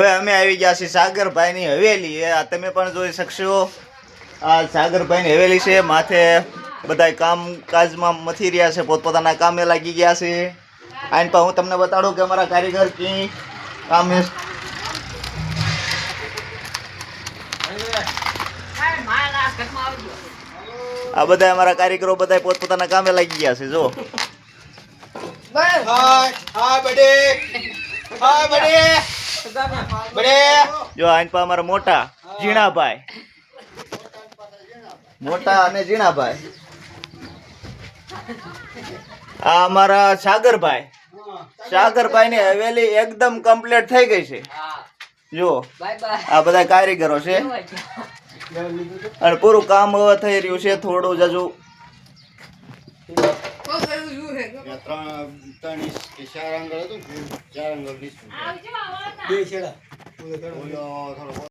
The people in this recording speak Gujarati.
હવે અમે આવી ગયા છીએ સાગરભાઈની હવેલી. એ આ તમે પણ જોઈ શકશો. આ સાગરભાઈની હવેલી છે. માથે બધા કામ કાજમાં મથી રહ્યા છે. પોતપોતાના કામે લાગી ગયા છે. આઈન પર હું તમને બતાડું કે અમારા કારીગર કી કામે આ બધા અમારા કારીગરો બધા પોતપોતાના કામે લાગી ગયા છે. જો. હા બડે. બડે બડે. જો આઈન અમારા મોટા ઝીણાભાઈ. મોટા અને ઝીણાભાઈ. આ અમારા સાગરભાઈ. સાગરભાઈ ની હવેલી એકદમ કમ્પ્લીટ થઈ ગઈ છે. જો આ બધા કારીગરો છે. અને પૂરું કામ હવે થઈ રહ્યું છે થોડું જજુ ત્રણ ત્રણ ઇંચ કે ચાર આંગળ હતું ચાર આંગળ બે છેડા. થોડો